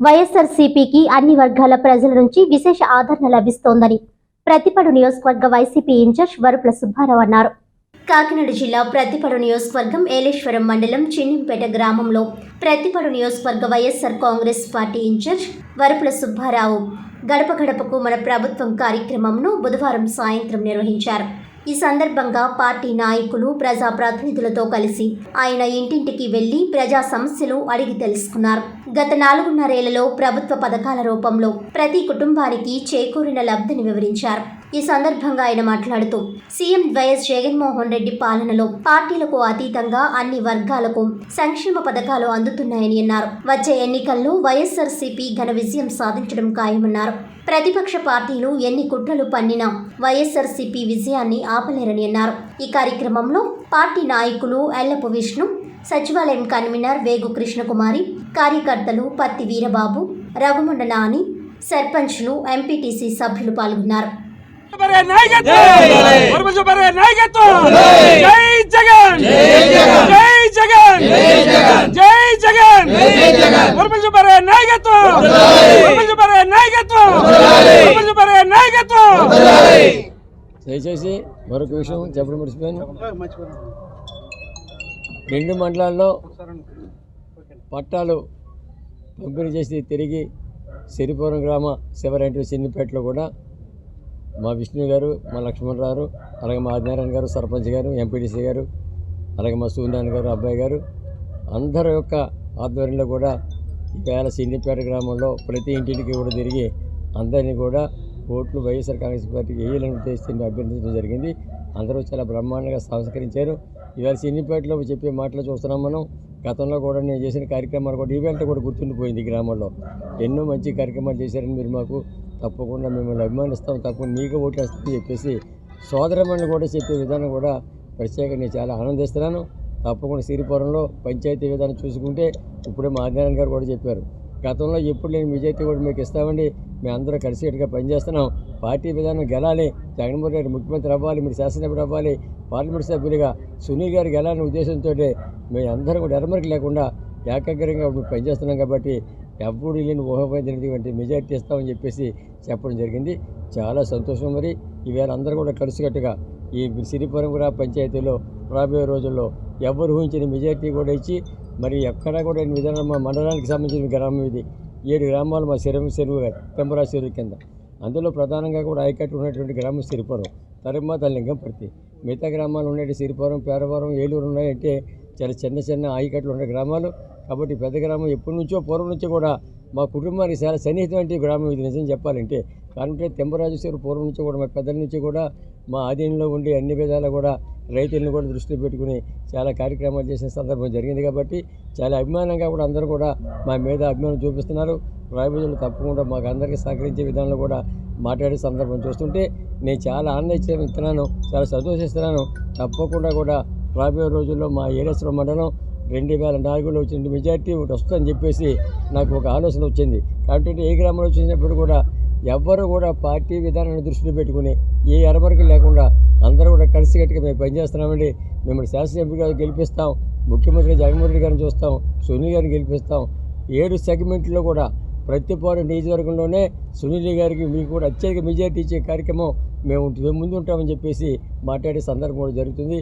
వైఎస్ఆర్సీపీకి అన్ని వర్గాల ప్రజల నుంచి విశేష ఆదరణ లభిస్తోందని ప్రతిపడు నియోజకవర్గ వైసీపీ ఇన్ఛార్జ్ వరుపుల సుబ్బారావు అన్నారు. కాకినాడ జిల్లా ప్రతిపడు నియోజకవర్గం ఏలేశ్వరం మండలం చిన్నింపేట గ్రామంలో ప్రతిపడు నియోజకవర్గ వైఎస్ఆర్ కాంగ్రెస్ పార్టీ ఇన్ఛార్జ్ వరుపుల సుబ్బారావు గడప గడపకు మన ప్రభుత్వం కార్యక్రమంను బుధవారం సాయంత్రం నిర్వహించారు. ఈ సందర్భంగా పార్టీ నాయకులు ప్రజా ప్రతినిధులతో కలిసి ఆయన ఇంటింటికి వెళ్ళి ప్రజా సమస్యలు అడిగి తెలుసుకున్నారు. గత నాలుగున్నరేళ్ళలో ప్రభుత్వ పథకాల రూపంలో ప్రతి కుటుంబానికి చేకూరిన లబ్ధిని వివరించారు. ఈ సందర్భంగా ఆయన మాట్లాడుతూ సీఎం వైఎస్ జగన్మోహన్ రెడ్డి పాలనలో పార్టీలకు అతీతంగా అన్ని వర్గాలకు సంక్షేమ పథకాలు అందుతున్నాయని అన్నారు. వచ్చే ఎన్నికల్లో వైఎస్ఆర్సీపీ ఘన విజయం సాధించడం ఖాయమన్నారు. ప్రతిపక్ష పార్టీలు ఎన్ని కుట్రలు పన్నినా వైఎస్ఆర్సీపీ విజయాన్ని ఆపలేరని అన్నారు. ఈ కార్యక్రమంలో పార్టీ నాయకులు ఎల్లపు విష్ణు సచివాలయం కన్వీనర్ వేగు కృష్ణకుమారి కార్యకర్తలు పత్తి వీరబాబు రఘుమండ నాని సర్పంచ్లు ఎంపీటీసీ సభ్యులు పాల్గొన్నారు. నాయకత్వం! నాయకత్వం! జై జగన్! జై జగన్! జై జగన్! నాయకత్వం! నాయకత్వం! నాయకత్వం! దయచేసి మరొక విషయం చెప్పడం మర్చిపోయాను. రెండు మండలాల్లో పట్టాలు పంపిణీ చేసి తిరిగి సిరిపురం గ్రామ శివరెంటి సిన్నిపేటలో కూడా మా విష్ణు గారు మా లక్ష్మణరావు అలాగే మా ఆదినారాయణ గారు సర్పంచ్ గారు ఎంపీటీసీ గారు అలాగే మా సూర్యనారాయణ గారు అబ్బాయి గారు అందరి యొక్క ఆధ్వర్యంలో కూడా ఈవేళ సిన్నిపేట గ్రామంలో ప్రతి ఇంటింటికి కూడా తిరిగి అందరినీ కూడా ఓట్లు వైఎస్ఆర్ కాంగ్రెస్ పార్టీకి వేయాలని ఉద్దేశించి అభ్యర్థించడం జరిగింది. అందరూ చాలా బ్రహ్మాండంగా సంస్కరించారు. ఇవాళ సిన్నిపేటలో చెప్పే మాటలు చూస్తున్నాం మనం. గతంలో కూడా నేను చేసిన కార్యక్రమాలు కూడా ఈవెంట్ కూడా గుర్తుండిపోయింది ఈ గ్రామంలో. ఎన్నో మంచి కార్యక్రమాలు చేశారని మీరు మాకు తప్పకుండా మిమ్మల్ని అభిమానిస్తాం తప్పకుండా నీకు ఓట్లు చెప్పేసి సోదరమని కూడా చెప్పే విధానం కూడా ప్రత్యేకంగా నేను చాలా ఆనందిస్తున్నాను. తప్పకుండా సిరిపురంలో పంచాయతీ విధానం చూసుకుంటే ఇప్పుడే మా ఆదినారాయణ గారు కూడా చెప్పారు. గతంలో ఎప్పుడు లేని విజయత కూడా మీకు ఇస్తామండి. మేము అందరం కలిసికట్టుగా పనిచేస్తున్నాం. పార్టీ విధానం గెలాలి జగన్మోహన్ రెడ్డి ముఖ్యమంత్రి అవ్వాలి మీరు శాసనసభ్యుడు అవ్వాలి పార్లమెంట్ సభ్యులుగా సునీల్ గారు గెలాలనే ఉద్దేశంతో మేము అందరం కూడా ఎడమరికి లేకుండా ఏకాగ్రంగా పనిచేస్తున్నాం కాబట్టి ఎప్పుడు లేని ఊహపోయినటువంటి మెజార్టీ ఇస్తామని చెప్పేసి చెప్పడం జరిగింది. చాలా సంతోషం మరి. ఈవేళ అందరూ కూడా కలిసికట్టుగా ఈ సిరిపురం కూడా పంచాయతీలో రాబోయే రోజుల్లో ఎవరు ఊహించిన మెజార్టీ కూడా ఇచ్చి మరి ఎక్కడా కూడా విధానం మా మండలానికి సంబంధించిన గ్రామం ఇది. ఏడు గ్రామాలు మా సిరం చెరువు పెంపరా చెరువు కింద. అందులో ప్రధానంగా కూడా ఆయకట్టు ఉన్నటువంటి గ్రామం సిరిపురం. తర్వాత లింగంపర్తి మిగతా గ్రామాలు ఉన్నాయి సిరిపురం పేరవరం ఏలూరు ఉన్నాయంటే చాలా చిన్న చిన్న ఆయకట్లు ఉండే గ్రామాలు. కాబట్టి పెద్ద గ్రామం ఎప్పటి నుంచో పూర్వం నుంచి కూడా మా కుటుంబానికి చాలా సన్నిహితమైన గ్రామం ఇది నిజం చెప్పాలంటే. కాబట్టి తెంపరాజేశ్వరు పూర్వం నుంచి కూడా మా పెద్దల నుంచి కూడా మా ఆధీనంలో ఉండి అన్ని విధాలు కూడా రైతులను కూడా దృష్టిలో పెట్టుకుని చాలా కార్యక్రమాలు చేసిన సందర్భం జరిగింది కాబట్టి చాలా అభిమానంగా కూడా అందరూ కూడా మా మీద అభిమానం చూపిస్తున్నారు. రాయబోజులు తప్పకుండా మాకు అందరికీ సహకరించే విధానంలో కూడా మాట్లాడే సందర్భం చూస్తుంటే నేను చాలా ఆనందిస్తున్నాను చాలా సంతోషిస్తున్నాను. తప్పకుండా కూడా రాబోయే రోజుల్లో మా ఏరేశ్వరం మండలం రెండు వేల నాలుగులో వచ్చిన మెజార్టీ ఒకటి వస్తుందని చెప్పేసి నాకు ఒక ఆలోచన వచ్చింది. కాబట్టి ఏ గ్రామంలో వచ్చినప్పుడు కూడా ఎవ్వరు కూడా పార్టీ విధానాన్ని దృష్టిలో పెట్టుకుని ఏ ఎరమరకు లేకుండా అందరూ కూడా కలిసికట్టుగా మేము పనిచేస్తున్నామండి. మిమ్మల్ని శాసనసభ్యుగా గెలిపిస్తాం ముఖ్యమంత్రి జగన్మోహన్ రెడ్డి గారిని చూస్తాం సునీల్ గారిని గెలిపిస్తాం. ఏడు సెగ్మెంట్లో కూడా ప్రతిపాడు నియోజకవర్గంలోనే సునీల్ గారికి మీకు కూడా అత్యధిక మెజార్టీ ఇచ్చే కార్యక్రమం మేము ముందు ఉంటామని చెప్పేసి మాట్లాడే సందర్భం కూడా జరుగుతుంది.